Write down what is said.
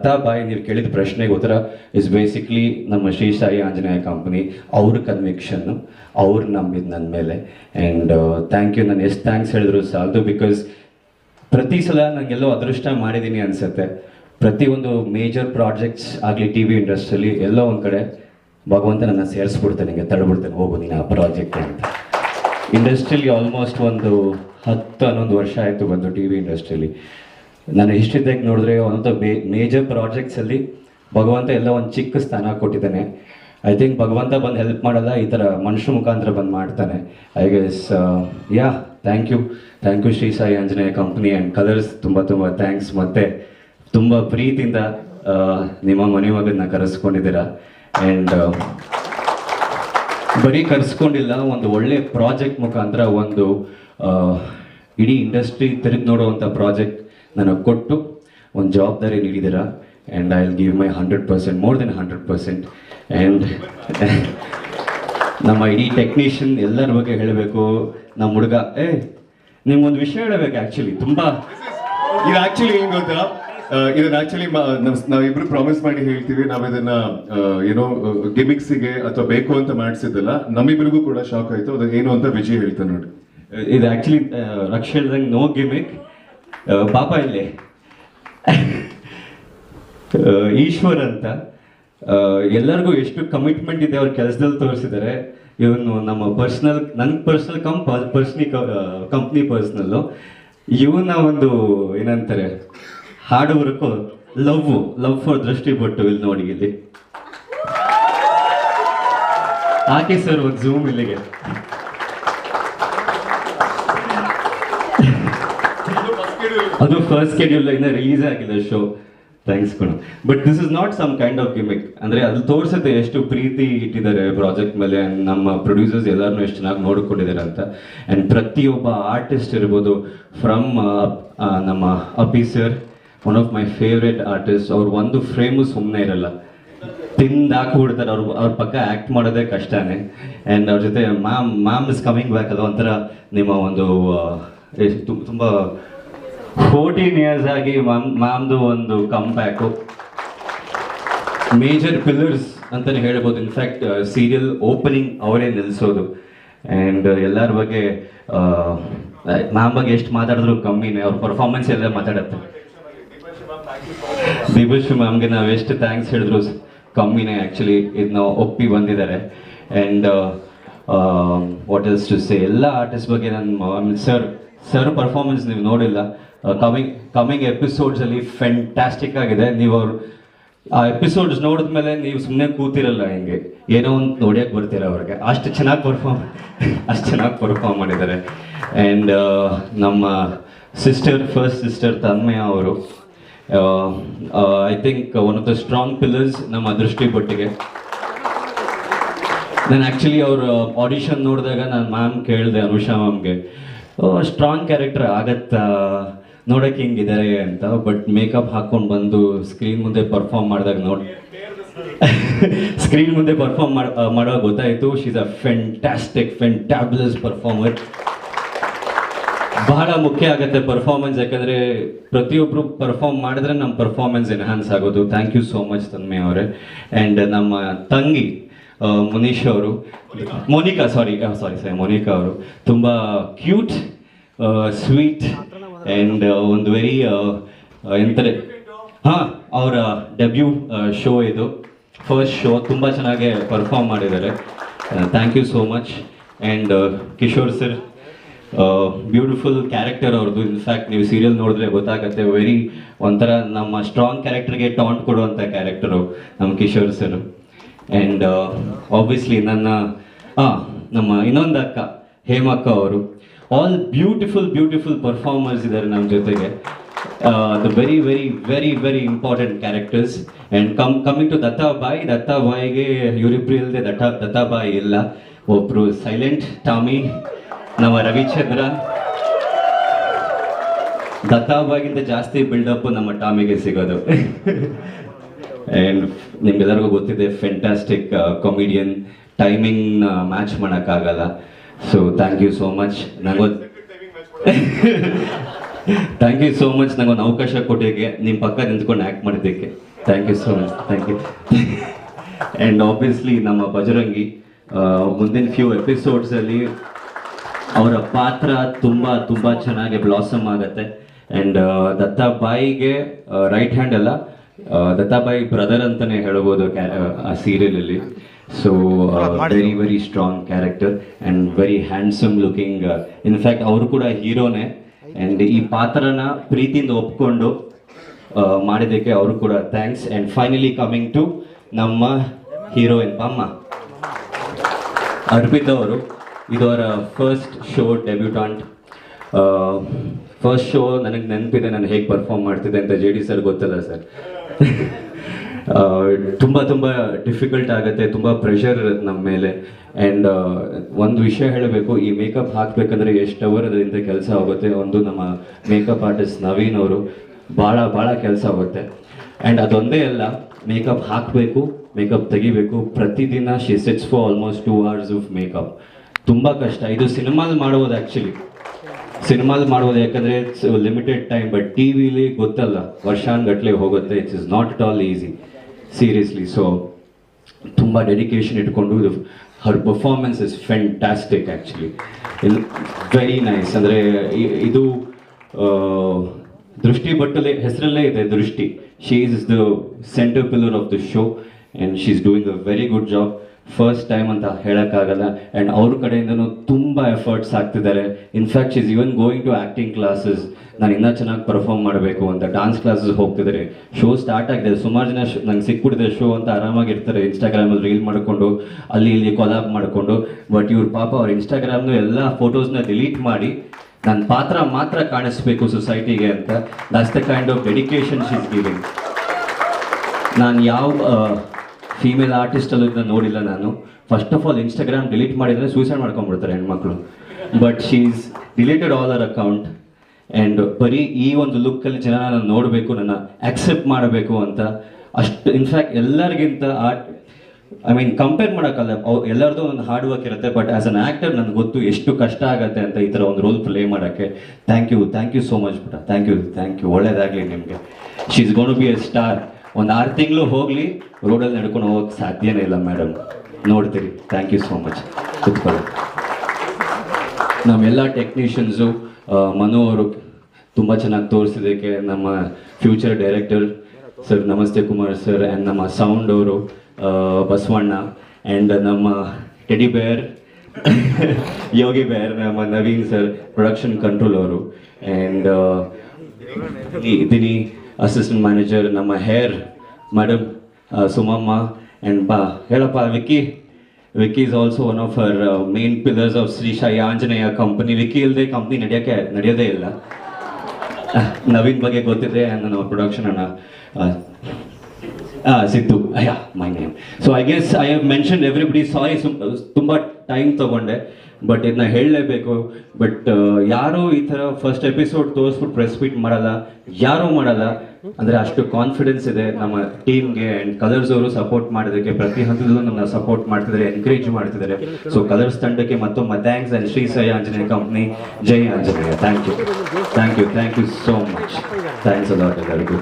ಬಾಯಿ ನೀವು ಕೇಳಿದ ಪ್ರಶ್ನೆಗೆ ಉತ್ತರ ಇಸ್ ಬೇಸಿಕ್ಲಿ ನಮ್ಮ ಶ್ರೀ ಸಾಯಿ ಆಂಜನೇಯ ಕಂಪನಿ ಅವ್ರ ಕನ್ವಿಕ್ಷನ್ನು ಅವ್ರು ನಂಬಿದ್ ನನ್ನ ಮೇಲೆ. ಆ್ಯಂಡ್ ಥ್ಯಾಂಕ್ ಯು ನಾನು ಎಷ್ಟು ಥ್ಯಾಂಕ್ಸ್ ಹೇಳಿದ್ರು ಸಾಲದು ಬಿಕಾಸ್ ಪ್ರತಿ ಸಲ ನನಗೆಲ್ಲೋ ಅದೃಷ್ಟ ಮಾಡಿದ್ದೀನಿ ಅನ್ಸುತ್ತೆ. ಪ್ರತಿಯೊಂದು ಮೇಜರ್ ಪ್ರಾಜೆಕ್ಟ್ಸ್ ಆಗಲಿ ಟಿ ವಿ ಇಂಡಸ್ಟ್ರಿಯಲ್ಲಿ ಎಲ್ಲೋ ಒಂದು ಕಡೆ ಭಗವಂತ ನನ್ನ ಸೇರಿಸ್ಬಿಡ್ತಾನೆ ನಿಮಗೆ ತಳ್ಳಿಬಿಡ್ತಾನೆ ಹೋಗು ನೀನು ಆ ಪ್ರಾಜೆಕ್ಟ್ ಅಂತ. ಇಂಡಸ್ಟ್ರಿಲಿ ಆಲ್ಮೋಸ್ಟ್ ಒಂದು ಹತ್ತು ಹನ್ನೊಂದು ವರ್ಷ ಆಯಿತು ಬಂದು ಟಿ ವಿ ಇಂಡಸ್ಟ್ರಿಲಿ ನಾನು ಹಿಸ್ಟ್ರಿದಾಗ ನೋಡಿದ್ರೆ ಒಂದೊಂದು ಮೇಜರ್ ಪ್ರಾಜೆಕ್ಟ್ಸಲ್ಲಿ ಭಗವಂತ ಎಲ್ಲ ಒಂದು ಚಿಕ್ಕ ಸ್ಥಾನ ಕೊಟ್ಟಿದ್ದಾನೆ. ಐ ಥಿಂಕ್ ಭಗವಂತ ಬಂದು ಹೆಲ್ಪ್ ಮಾಡಲ್ಲ ಈ ಥರ ಮನುಷ್ಯ ಮುಖಾಂತರ ಬಂದು ಮಾಡ್ತಾನೆ. I guess yeah thank you thank you Shri Sai Anjaneya company and Colors ತುಂಬ ತುಂಬ ಥ್ಯಾಂಕ್ಸ್ ಮತ್ತು ತುಂಬ ಪ್ರೀತಿಯಿಂದ ಆ, ನಿಮ್ಮ ಮನೆ ಮಗನ್ನ ಕರೆಸ್ಕೊಂಡಿದ್ದೀರಾ. ಆ್ಯಂಡ್ ಬರೀ ಕರೆಸ್ಕೊಂಡಿಲ್ಲ ಒಂದು ಒಳ್ಳೆ ಪ್ರಾಜೆಕ್ಟ್ ಮುಖಾಂತರ ಒಂದು ಆ, ಇಡೀ ಇಂಡಸ್ಟ್ರಿ ತೆರೆದು ನೋಡುವಂಥ ಪ್ರಾಜೆಕ್ಟ್ ನನಗೆ ಕೊಟ್ಟು ಒಂದು ಜವಾಬ್ದಾರಿ ನೀಡಿದ್ದೀರಾ and I will give my hundred percent more then hundred percent and ನಮ್ಮ ಇಡೀ ಟೆಕ್ನಿಷಿಯನ್ ಎಲ್ಲರ ಬಗ್ಗೆ ಹೇಳಬೇಕು. ನಮ್ಮ ಹುಡುಗ ಏ ನಿಮ್ಗೊಂದು ವಿಷಯ ಹೇಳಬೇಕು ಆ್ಯಕ್ಚುಲಿ ತುಂಬ. ಇದು ಆ್ಯಕ್ಚುಲಿ ಏನು ಗೊತ್ತಾ? ಇದನ್ನ ಆಕ್ಚುಲಿ ನಾವಿಬ್ರು ಪ್ರಾಮಿಸ್ ಮಾಡಿ ಹೇಳ್ತೀವಿ ನಾವು ಇದನ್ನ ಏನೋ ಗಿಮಿಕ್ಸಿಗೆ ಅಥವಾ ಬೇಕು ಅಂತ ಮಾಡಿಸಿದ್ದಲ್ಲ ನಮ್ಮಿಬ್ರಿಗೂ ಕೂಡ ಶಾಕ್ ಆಯ್ತು. ಅದು ಏನು ಅಂತ ವಿಜಯ್ ಹೇಳ್ತಾನೆ ನೋಡಿ. ಇದು ಆ್ಯಕ್ಚುಲಿ ರಕ್ಷ ಹೇಳ್ದಂಗೆ ನೋ ಗಿಮಿಕ್ ಪಾಪ ಇಲ್ಲಿ. ಈಶ್ವರ್ ಅಂತ. ಎಲ್ಲರಿಗೂ ಎಷ್ಟು ಕಮಿಟ್ಮೆಂಟ್ ಇದೆ ಅವ್ರ ಕೆಲಸದಲ್ಲಿ ತೋರಿಸಿದ್ದಾರೆ ಇವನು ನಮ್ಮ ಪರ್ಸ್ನಲ್ ನನ್ನ ಪರ್ಸ್ನಲ್ ಕಮ್ ಪರ್ಸ್ನಿ ಕಂಪ್ನಿ ಪರ್ಸ್ನಲ್ಲು ಇವನ ಒಂದು ಏನಂತಾರೆ hard work work love love for ದೃಷ್ಟಿ ಬಟ್ಟು ಇಲ್ಲಿ ನೋಡಿ ಇಲ್ಲಿ. ಹಾಕಿ ಸರ್ ಒಂದು ಝೂಮ್ ಇಲ್ಲಿಗೆ. ಅದು ಫಸ್ಟ್ ಸ್ಕೆಡ್ಯೂಲ್ ಇನ್ನ ರಿಲೀಸ್ ಆಗಿಲ್ಲ ಶೋ ಥ್ಯಾಂಕ್ಸ್ ಕಣ. But this is not some kind of gimmick ಅಂದ್ರೆ ಅದು ತೋರಿಸುತ್ತೆ ಎಷ್ಟು ಪ್ರೀತಿ ಇಟ್ಟಿದ್ದಾರೆ ಪ್ರಾಜೆಕ್ಟ್ ಮೇಲೆ ನಮ್ಮ ಪ್ರೊಡ್ಯೂಸರ್ಸ್ ಎಲ್ಲರನ್ನೂ ಎಷ್ಟು ಚೆನ್ನಾಗಿ ನೋಡಿಕೊಂಡಿದ್ದಾರೆ ಅಂತ. ಅಂಡ್ ಪ್ರತಿಯೊಬ್ಬ ಆರ್ಟಿಸ್ಟ್ ಇರ್ಬೋದು ಫ್ರಮ್ ನಮ್ಮ ಅಪಿ sir one of my favourite artist ಅವ್ರ ಒಂದು ಫ್ರೇಮು ಸುಮ್ಮನೆ ಇರಲ್ಲ. ತಿಂದು ಹಾಕ್ಬಿಡ್ತಾರೆ, ಅವ್ರು, ಅವ್ರ ಪಕ್ಕ ಆ್ಯಕ್ಟ್ ಮಾಡೋದೇ ಕಷ್ಟನೇ. ಆ್ಯಂಡ್ ಅವ್ರ ಜೊತೆ ma'am ma'am is coming back ಅದು ಒಂಥರ ನಿಮ್ಮ ಒಂದು ತುಂಬ ಫೋರ್ಟೀನ್ ಇಯರ್ಸ್ ಆಗಿ ಮ್ಯಾಮ್, ಮ್ಯಾಮ್ದು ಒಂದು ಕಮ್ ಬ್ಯಾಕು ಮೇಜರ್ ಪಿಲ್ಲರ್ಸ್ ಅಂತಲೇ ಹೇಳ್ಬೋದು. ಇನ್ಫ್ಯಾಕ್ಟ್ ಸೀರಿಯಲ್ ಓಪನಿಂಗ್ ಅವರೇ ನಿಲ್ಲಿಸೋದು ಆ್ಯಂಡ್ ಎಲ್ಲರ ಬಗ್ಗೆ ಮ್ಯಾಮ್ ಬಗ್ಗೆ ಎಷ್ಟು ಮಾತಾಡಿದ್ರು ಕಮ್ಮಿನೇ ಅವ್ರ ಪರ್ಫಾರ್ಮೆನ್ಸ್ ಎಲ್ಲ ಮಾತಾಡತ್ತೆ. ದಿಬಶ್ರೀ ಮ್ಯಾಮ್ಗೆ ನಾವು ಎಷ್ಟು ಥ್ಯಾಂಕ್ಸ್ ಹೇಳಿದ್ರು ಕಮ್ಮಿನೇ ಆ್ಯಕ್ಚುಲಿ ಇದನ್ನ ಒಪ್ಪಿ ಬಂದಿದ್ದಾರೆ. And what else to say ಎಲ್ಲ ಆರ್ಟಿಸ್ಟ್ ಬಗ್ಗೆ ನನ್ನ ಸರ್ ಸರ್ ಪರ್ಫಾರ್ಮೆನ್ಸ್ ನೀವು ನೋಡಿಲ್ಲ. ಕಮಿಂಗ್ ಕಮಿಂಗ್ ಎಪಿಸೋಡ್ಸಲ್ಲಿ ಫ್ಯಾಂಟಾಸ್ಟಿಕ್ ಆಗಿದೆ. ನೀವು ಅವ್ರು, ಆ ಎಪಿಸೋಡ್ಸ್ ನೋಡಿದ ಮೇಲೆ ನೀವು ಸುಮ್ಮನೆ ಕೂತಿರಲ್ಲ ಹಿಂಗೆ. ಏನೋ ಒಂದು ನೋಡ್ಯಕ್ಕೆ ಬರ್ತೀರ ಅವ್ರಿಗೆ. ಅಷ್ಟು ಚೆನ್ನಾಗಿ ಪರ್ಫಾರ್ಮ್ ಅಷ್ಟು ಚೆನ್ನಾಗಿ ಪರ್ಫಾರ್ಮ್ ಮಾಡಿದ್ದಾರೆ. ಆ್ಯಂಡ್ ನಮ್ಮ ಸಿಸ್ಟರ್ ಫಸ್ಟ್ ಸಿಸ್ಟರ್ ತನ್ಮಯ ಅವರು I think one of the strong pillars ನಮ್ಮ ಅದೃಷ್ಟಿ ಪಟ್ಟಿಗೆ ನಾನು ಆ್ಯಕ್ಚುಲಿ ಅವ್ರ ಆಡಿಷನ್ ನೋಡಿದಾಗ ನಾನು ಮ್ಯಾಮ್ ಕೇಳಿದೆ ಅನುಷಾ ಮ್ಯಾಮ್ಗೆ ಸ್ಟ್ರಾಂಗ್ ಕ್ಯಾರೆಕ್ಟರ್ ಆಗತ್ತಾ? ನೋಡೋಕೆ ಹಿಂಗಿದ್ದಾರೆ ಅಂತ ಬಟ್ ಮೇಕಪ್ ಹಾಕ್ಕೊಂಡು ಬಂದು ಸ್ಕ್ರೀನ್ ಮುಂದೆ ಪರ್ಫಾರ್ಮ್ ಮಾಡಿದಾಗ ನೋಡಿ ಸ್ಕ್ರೀನ್ ಮುಂದೆ ಪರ್ಫಾರ್ಮ್ ಮಾಡೋ ಗೊತ್ತಾಯಿತು ಶೀಸ್ ಅ ಫೆಂಟ್ಯಾಸ್ಟಿಕ್ ಫೆಂಟಾಬ್ಲಸ್ ಪರ್ಫಾರ್ಮರ್ ಬಹಳ ಮುಖ್ಯ ಆಗುತ್ತೆ ಪರ್ಫಾರ್ಮೆನ್ಸ್ ಯಾಕಂದ್ರೆ ಪ್ರತಿಯೊಬ್ರು ಪರ್ಫಾರ್ಮ್ ಮಾಡಿದ್ರೆ ನಮ್ಮ ಪರ್ಫಾರ್ಮೆನ್ಸ್ ಎನ್ಹಾನ್ಸ್ ಆಗೋದು. Thank you so much Tanmay ಅವರೇ. ಆ್ಯಂಡ್ ನಮ್ಮ ತಂಗಿ ಮುನೀಶ್ ಅವರು ಮೋನಿಕಾ. ಸಾರಿ ಸಾರಿ ಸಾರಿ ಮೋನಿಕಾ ಅವರು. ತುಂಬ ಕ್ಯೂಟ್ ಸ್ವೀಟ್ ಆ್ಯಂಡ್ ಒಂದು ವೆರಿ ಎಂತಾರೆ ಹಾಂ, ಅವರ ಡೆಬ್ಯೂ ಶೋ ಇದು. ಫಸ್ಟ್ ಶೋ ತುಂಬ ಚೆನ್ನಾಗಿ ಪರ್ಫಾರ್ಮ್ ಮಾಡಿದ್ದಾರೆ. Thank you so much and Kishore sir beautiful character ಅವ್ರದ್ದು. ಇನ್ಫ್ಯಾಕ್ಟ್ ನೀವು ಸೀರಿಯಲ್ ನೋಡಿದ್ರೆ ಗೊತ್ತಾಗತ್ತೆ. ವೆರಿ ಒಂಥರ ನಮ್ಮ ಸ್ಟ್ರಾಂಗ್ ಕ್ಯಾರೆಕ್ಟರ್ಗೆ ಟಾಂಟ್ ಕೊಡುವಂಥ ಕ್ಯಾರೆಕ್ಟರು ನಮ್ಮ ಕಿಶೋರ್ ಸರ್ ಆ್ಯಂಡ್ ಆಬ್ವಿಯಸ್ಲಿ ನನ್ನ, ಹಾಂ, ನಮ್ಮ ಇನ್ನೊಂದು ಅಕ್ಕ ಹೇಮಕ್ಕ ಅವರು. ಆಲ್ ಬ್ಯೂಟಿಫುಲ್ ಬ್ಯೂಟಿಫುಲ್ ಪರ್ಫಾರ್ಮರ್ಸ್ ಇದ್ದಾರೆ ನಮ್ಮ ಜೊತೆಗೆ. The very very very very important characters and come coming to Dattabai ದತ್ತಾಬಾಯಿಗೆ ಇವರಿಬ್ರು ಇಲ್ಲದೆ ದತ್ತ ದತ್ತಾಬಾಯಿ ಇಲ್ಲ. ಒಬ್ಬರು ಸೈಲೆಂಟ್ ಟಾಮಿ ನಮ್ಮ ರವಿಚಂದ್ರ. ದತ್ತಾಬಾಗಿಂತ ಜಾಸ್ತಿ ಬಿಲ್ಡಪ್ ನಮ್ಮ ಟಾಮಿಗೆ ಸಿಗೋದು. ಆ್ಯಂಡ್ ನಿಮ್ಗೆಲ್ಲರಿಗೂ ಗೊತ್ತಿದೆ ಫೆಂಟಾಸ್ಟಿಕ್ ಕಾಮಿಡಿಯನ್ ಟೈಮಿಂಗ್ನ ಮ್ಯಾಚ್ ಮಾಡೋಕ್ಕಾಗಲ್ಲ. So thank you so much ನಂಗೊಂದು ಥ್ಯಾಂಕ್ ಯು ಸೋ ಮಚ್ ನಂಗೊಂದು ಅವಕಾಶ ಕೊಟ್ಟಿದ್ದಕ್ಕೆ ನಿಮ್ಮ ಪಕ್ಕ ನಿಂತ್ಕೊಂಡು ಆ್ಯಕ್ಟ್ ಮಾಡಿದ್ದಕ್ಕೆ thank you so much thank you and obviously ನಮ್ಮ ಬಜರಂಗಿ ಮುಂದಿನ ಫ್ಯೂ ಎಪಿಸೋಡ್ಸಲ್ಲಿ ಅವರ ಪಾತ್ರ ತುಂಬ ತುಂಬ ಚೆನ್ನಾಗಿ ಬ್ಲಾಸಮ್ ಆಗುತ್ತೆ ಆ್ಯಂಡ್ ದತ್ತಾಬಾಯಿಗೆ ರೈಟ್ ಹ್ಯಾಂಡ್ ಅಲ್ಲ ದತ್ತಾಬಾಯಿ ಬ್ರದರ್ ಅಂತಾನೆ ಹೇಳ್ಬೋದು ಆ ಸೀರಿಯಲಲ್ಲಿ so very very strong character and very handsome looking in fact ಅವರು ಕೂಡ ಹೀರೋನೇ. ಆ್ಯಂಡ್ ಈ ಪಾತ್ರನ ಪ್ರೀತಿಯಿಂದ ಒಪ್ಕೊಂಡು ಮಾಡಿದ್ದಕ್ಕೆ ಅವರು ಕೂಡ thanks and finally coming to ನಮ್ಮ ಹೀರೋಯಿನ್ ಪಮ್ಮ ಅರ್ಪಿತ್ ಅವರು ಇದು ಅವರ first show debutante first show ನನಗೆ ನೆನಪಿದೆ ನಾನು ಹೇಗೆ ಪರ್ಫಾರ್ಮ್ ಮಾಡ್ತಿದ್ದೆ ಅಂತ ಜೆ ಡಿ ಸರ್ ಗೊತ್ತಲ್ಲ ಸರ್ ತುಂಬ ತುಂಬ ಡಿಫಿಕಲ್ಟ್ ಆಗುತ್ತೆ, ತುಂಬ ಪ್ರೆಷರ್ ಇರುತ್ತೆ ನಮ್ಮ ಮೇಲೆ. ಆ್ಯಂಡ್ ಒಂದು ವಿಷಯ ಹೇಳಬೇಕು, ಈ ಮೇಕಪ್ ಹಾಕಬೇಕಂದ್ರೆ ಎಷ್ಟು ಅವರ್ ಅದರಿಂದ ಕೆಲಸ ಆಗುತ್ತೆ ಒಂದು ನಮ್ಮ ಮೇಕಪ್ ಆರ್ಟಿಸ್ಟ್ ನವೀನ್ ಅವರು ಭಾಳ ಭಾಳ ಕೆಲಸ ಆಗುತ್ತೆ. ಆ್ಯಂಡ್ ಅದೊಂದೇ ಅಲ್ಲ ಮೇಕಪ್ ಹಾಕಬೇಕು ಮೇಕಪ್ ತೆಗಿಬೇಕು, ಪ್ರತಿದಿನ she sets for almost two hours of makeup ತುಂಬ ಕಷ್ಟ. ಇದು ಸಿನಿಮಾಲ್ ಮಾಡೋದು ಆ್ಯಕ್ಚುಲಿ ಸಿನಿಮಾಲ್ ಮಾಡೋದು ಯಾಕಂದರೆ it's limited time but T ವಿಲಿ ಗೊತ್ತಲ್ಲ ವರ್ಷಾನ್ಗಟ್ಲೆ ಹೋಗುತ್ತೆ it's is not at all easy seriously so ತುಂಬ ಡೆಡಿಕೇಶನ್ ಇಟ್ಕೊಂಡು her performance is fantastic actually very nice ಅಂದರೆ ಇದು ದೃಷ್ಟಿ ಬಟ್ಟಲೆ, ಹೆಸರಲ್ಲೇ ಇದೆ Drishti. She is the centre pillar of the show and she is doing a very good job first time ಅಂತ ಹೇಳೋಕ್ಕಾಗಲ್ಲ. ಆ್ಯಂಡ್ ಅವ್ರ ಕಡೆಯಿಂದನೂ ತುಂಬ ಎಫರ್ಟ್ಸ್ ಆಗ್ತಿದ್ದಾರೆ. In fact is even going to acting classes ನಾನು ಇನ್ನೂ ಚೆನ್ನಾಗಿ ಪರ್ಫಾರ್ಮ್ ಮಾಡಬೇಕು ಅಂತ ಡಾನ್ಸ್ ಕ್ಲಾಸಸ್ ಹೋಗ್ತಿದ್ದಾರೆ. ಶೋ ಸ್ಟಾರ್ಟ್ ಆಗಿದೆ. ಸುಮಾರು ಜನ ನಂಗೆ ಸಿಕ್ಬಿಟ್ಟಿದೆ ಶೋ ಅಂತ ಆರಾಮಾಗಿರ್ತಾರೆ ಇನ್ಸ್ಟಾಗ್ರಾಮಲ್ಲಿ ರೀಲ್ ಮಾಡಿಕೊಂಡು, ಅಲ್ಲಿ ಇಲ್ಲಿ ಕೊಲಾಬ್ ಮಾಡಿಕೊಂಡು. ಬಟ್ ಇವ್ರ ಪಾಪ ಅವ್ರ ಇನ್ಸ್ಟಾಗ್ರಾಮ್ನು ಎಲ್ಲ ಫೋಟೋಸ್ನ ಡಿಲೀಟ್ ಮಾಡಿ ನನ್ನ ಪಾತ್ರ ಮಾತ್ರ ಕಾಣಿಸ್ಬೇಕು ಸೊಸೈಟಿಗೆ ಅಂತ. That's the kind of dedication she's giving ನಾನು ಯಾವ ಫೀಮೇಲ್ ಆರ್ಟಿಸ್ಟಲ್ಲೂ ಇದನ್ನ ನೋಡಿಲ್ಲ ನಾನು. First of all Instagram delete ಮಾಡಿದರೆ ಸೂಸೈಡ್ ಮಾಡ್ಕೊಂಡ್ಬಿಡ್ತಾರೆ ಹೆಣ್ಮಕ್ಳು. ಬಟ್ ಶೀಸ್ ಡಿಲೀಟೆಡ್ ಆಲ್ ಅವರ್ ಅಕೌಂಟ್ ಆ್ಯಂಡ್ ಬರೀ ಈ ಒಂದು ಲುಕ್ಕಲ್ಲಿ ಜನ ನಾನು ನೋಡಬೇಕು, ನನ್ನ ಆಕ್ಸೆಪ್ಟ್ ಮಾಡಬೇಕು ಅಂತ. ಅಷ್ಟು ಇನ್ಫ್ಯಾಕ್ಟ್ ಎಲ್ಲರಿಗಿಂತ ಆರ್ಟ್ ಐ ಮೀನ್ ಕಂಪೇರ್ ಮಾಡೋಕ್ಕಲ್ಲ. ಎಲ್ಲರದು ಎಲ್ಲರದ್ದು ಒಂದು ಹಾರ್ಡ್ ವರ್ಕ್ ಇರುತ್ತೆ ಬಟ್ ಆಸ್ ಅನ್ ಆ್ಯಕ್ಟರ್ ನನಗೆ ಗೊತ್ತು ಎಷ್ಟು ಕಷ್ಟ ಆಗುತ್ತೆ ಅಂತ ಈ ಥರ ಒಂದು ರೋಲ್ ಪ್ಲೇ ಮಾಡೋಕ್ಕೆ. Thank you thank you so much ಪುಟ. ಥ್ಯಾಂಕ್ ಯು ಥ್ಯಾಂಕ್ ಯು ಒಳ್ಳೇದಾಗಲಿ ನಿಮಗೆ. She is gonna be a star ಒಂದು ಆರು ತಿಂಗಳು ಹೋಗಲಿ, ರೋಡಲ್ಲಿ ನಡ್ಕೊಂಡು ಹೋಗೋಕ್ಕೆ ಸಾಧ್ಯನೇ ಇಲ್ಲ ಮೇಡಮ್ ನೋಡ್ತೀರಿ. ಥ್ಯಾಂಕ್ ಯು ಸೋ ಮಚ್ ಕುತ್ಕೊಳ್ಳಿ. ನಮ್ಮೆಲ್ಲ ಟೆಕ್ನಿಷಿಯನ್ಸು ಮನು ಅವರು ತುಂಬ ಚೆನ್ನಾಗಿ ತೋರಿಸಿದ್ದಕ್ಕೆ ನಮ್ಮ ಫ್ಯೂಚರ್ ಡೈರೆಕ್ಟರ್ ಸರ್ ನಮಸ್ತೆ ಕುಮಾರ್ ಸರ್ ಆ್ಯಂಡ್ ನಮ್ಮ ಸೌಂಡ್ ಅವರು ಬಸವಣ್ಣ ಆ್ಯಂಡ್ ನಮ್ಮ ಟೆಡಿ ಬೇರ್ ಯೋಗಿ ಬೇರ್ ನಮ್ಮ ನವೀನ್ ಸರ್ ಪ್ರೊಡಕ್ಷನ್ ಕಂಟ್ರೋಲ್ ಅವರು. ಆ್ಯಂಡ್ ದಿನಿ ಅಸಿಸ್ಟೆಂಟ್ ಮ್ಯಾನೇಜರ್ ನಮ್ಮ ಹೇರ್ ಮೇಡಮ್ ಸುಮಮ್ಮ ಆ್ಯಂಡ್ ಬಾ, ಹೇಳಪ್ಪ, Vicky. Vicky is also one of our main pillars of Shri Sai Anjaneya company Vicky ಇಲ್ಲದೆ ಕಂಪ್ನಿ ನಡೆಯೋಕ್ಕೆ, ನಡೆಯೋದೇ ಇಲ್ಲ. ನವೀನ್ ಬಗ್ಗೆ ಗೊತ್ತಿದೆ ಆ್ಯಂಡ್ ಪ್ರೊಡಕ್ಷನ್ ಅಣ್ಣ ಸಿದ್ದು. ಅಯ್ಯ my name so I guess I have mention everybody sorry ತುಂಬ ಟೈಮ್ ತಗೊಂಡೆ ಬಟ್ ಇದನ್ನ ಹೇಳಲೇಬೇಕು. ಬಟ್ ಯಾರು ಈ ಥರ ಫಸ್ಟ್ ಎಪಿಸೋಡ್ ತೋರಿಸ್ಬಿಟ್ಟು ಪ್ರೆಸ್ ಮೀಟ್ ಮಾಡಲ್ಲ, ಯಾರೂ ಮಾಡಲ್ಲ. ಅಂದರೆ ಅಷ್ಟು ಕಾನ್ಫಿಡೆನ್ಸ್ ಇದೆ ನಮ್ಮ ಟೀಮ್ಗೆ ಆ್ಯಂಡ್ ಕಲರ್ಸ್ ಅವರು ಸಪೋರ್ಟ್ ಮಾಡಿದಕ್ಕೆ ಪ್ರತಿ ಹಂತದಲ್ಲೂ ನನ್ನ ಸಪೋರ್ಟ್ ಮಾಡ್ತಿದ್ದಾರೆ ಎನ್ಕರೇಜ್ ಮಾಡ್ತಿದ್ದಾರೆ. ಸೊ ಕಲರ್ಸ್ ತಂಡಕ್ಕೆ ಮತ್ತೊಮ್ಮೆ thanks and Shri Sai Anjaneya company Jai Anjaneya thank you thank you thank you so much thanks ಎಲ್ಲರಿಗೂ.